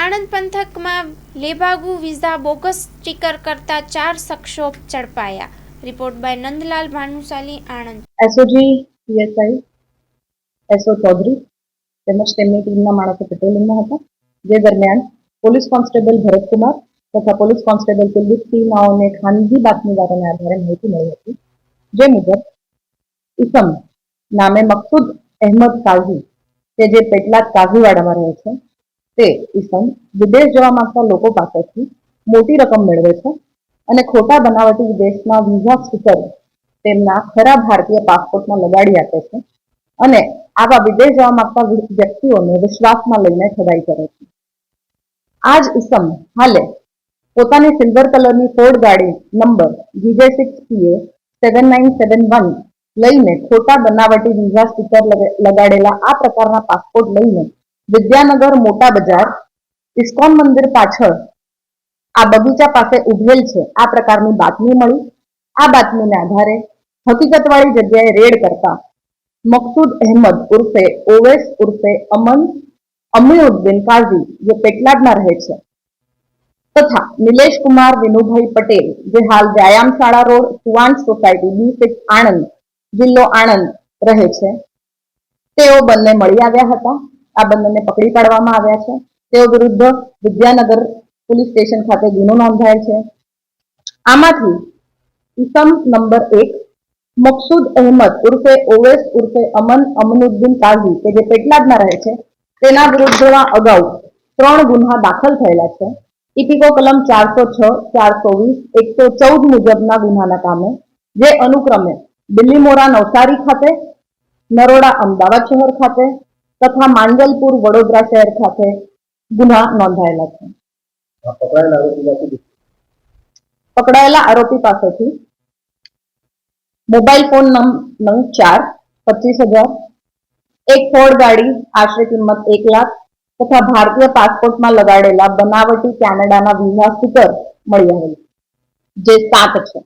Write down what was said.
આણંદ પંથકમાં લેભાગુ visa bogus sticker કરતા ચાર શખ્સો ઝડપાયા. Report by Nandlal Bhanushali, Anand. SOG, PSI, S O Chaudhary તેમજ તેમની ટીમના માણસો પેટ્રોલિંગમાં હતા. જે દરમિયાન પોલીસ કોન્સ્ટેબલ ભરતકુમાર તથા પોલીસ કોન્સ્ટેબલ કુલદીપસિંહ નાઓને ખાનગી બાતમીદારોના આધારે માહિતી મળી હતી. જે મુજબ ઇસમ નામે મકસૂદ અહેમદ કાઝી, કે જે પેટલાદ કાઝીવાડામાં રહે છે તે ઈસમ વિદેશ જવા માંગતા લોકો પાસેથી મોટી રકમ મેળવે છે અને ખોટા બનાવટી વિદેશના વિઝા સ્ટીકર તેમના ખરા ભારતીય પાસપોર્ટમાં લગાડી આપે છે અને આવા વિદેશ જવા માંગતા વ્યક્તિઓને વિશ્વાસમાં લઈને ઠગાઈ કરે છે. આ જ ઇસમ હાલે પોતાની સિલ્વર કલરની ફોર્ડ ગાડી number GJ six PA seven nine seven one લઈને ખોટા બનાવટી વિઝા સ્ટીકર લગાડેલા આ પ્રકારના પાસપોર્ટ લઈને વિદ્યાનગર મોટા બજાર, ઇસ્કોન મંદિર પાછળ. આ બગીચા પાસે ઉભેલ છે. આ પ્રકારની બાતમી મળી. આ બાતમીના આધારે હકીકતવાળી જગ્યાએ રેડ કરતા મકસૂદ અહેમદ ઉર્ફે ઓવેસ ઉર્ફે અમન અમીઉદ્દીન કાઝી જે પેટલાદમાં રહે છે. તથા નિલેશ કુમાર વિનુભાઈ પટેલ જે હાલ વ્યાયામ શાળા road Suvan society, B six Anand જિલ્લો આણંદ રહે છે. તેઓ બંને મળી આવ્યા હતા. આ બંનેને પકડી પાડવામાં આવ્યા છે. તેઓ વિરુદ્ધ વિદ્યાનગર પોલીસ સ્ટેશન ખાતે ગુનો નોંધાયેલ છે. આમાંથી ઇસમ નંબર એક, મકસૂદ અહેમદ ઉર્ફે ઓવેસ ઉર્ફે અમન અમનુદ્દીન કાઝી, કે જે પેટલાદમાં રહે છે, તેના વિરુદ્ધમાં અગાઉ ત્રણ ગુન્હા દાખલ થયેલા છે. ઇપિકો કલમ ચારસો છ, ચારસો વીસ, એકસો ચૌદ મુજબના ગુન્હાના કામે, જે અનુક્રમે દિલ્હી મોરા નવસારી ખાતે, નરોડા અમદાવાદ શહેર ખાતે તથા માંડલપુર વડોદરા શહેર ખાતે ગુના નોંધાયેલા છે. પકડાયેલા આરોપી પાસેથી? મોબાઈલ ફોન નંબર ચાર પચીસ હજાર એક ફોર્ડ ગાડી આશરે કિંમત એક લાખ તથા ભારતીય પાસપોર્ટમાં લગાડેલા બનાવટી કેનેડાના વિઝા સ્ટીકર મળી આવેલ જે સાત છે.